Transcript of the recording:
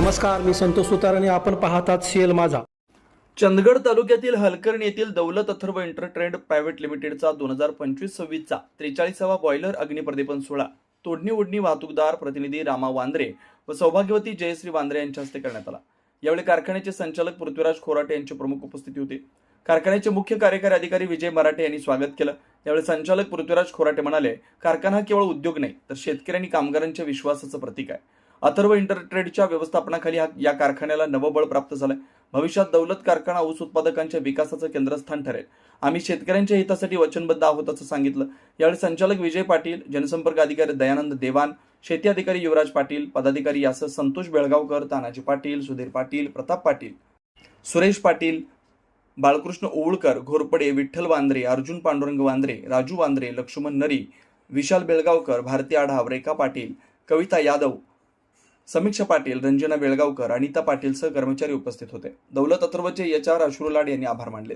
नमस्कार मी संतोष सुतार आणि आपण पाहतात सीएल माझा. चंदगड तालुक्यातील हलकर्णी येथील दौलत अथर्व इंटरट्रेड प्रायव्हेट लिमिटेडचा दोन हजार पंचवीस सव्वीसचा त्रेचाळीसावा बॉयलर अग्निप्रदीपन सोहळा. तोडणी ओढणी वाहतूकदार प्रतिनिधी रामा वांद्रे व सौभाग्यवती जयश्री वांद्रे यांच्या हस्ते करण्यात आला. यावेळी कारखान्याचे संचालक पृथ्वीराज खोराटे यांची प्रमुख उपस्थिती होती. कारखान्याचे मुख्य कार्यकारी अधिकारी विजय मराठे यांनी स्वागत केलं. यावेळी संचालक पृथ्वीराज खोराटे म्हणाले कारखाना केवळ उद्योग नाही तर शेतकरी आणि कामगारांच्या विश्वासाचं प्रतीक आहे. अथर्व इंटरट्रेडच्या व्यवस्थापनाखाली हा या कारखान्याला नवबळ प्राप्त झालंय. भविष्यात दौलत कारखाना ऊस उत्पादकांच्या विकासाचं केंद्रस्थान ठरेल. आम्ही शेतकऱ्यांच्या हितासाठी वचनबद्ध आहोत असं सांगितलं. यावेळी संचालक विजय पाटील जनसंपर्क अधिकारी दयानंद देवान शेती अधिकारी युवराज पाटील पदाधिकारी यासह संतोष बेळगावकर तानाजी पाटील सुधीर पाटील प्रताप पाटील सुरेश पाटील बाळकृष्ण ओवळकर घोरपडे विठ्ठल वांद्रे अर्जुन पांडुरंग वांद्रे राजू वांद्रे लक्ष्मण नरी विशाल बेळगावकर भारती आढाव रेखा पाटील कविता यादव समीक्षा पाटील रंजना बेळगावकर अनिता पाटील सह कर्मचारी उपस्थित होते. दौलत अथर्वचे एच आर अश्रुलाड यांनी आभार मानले.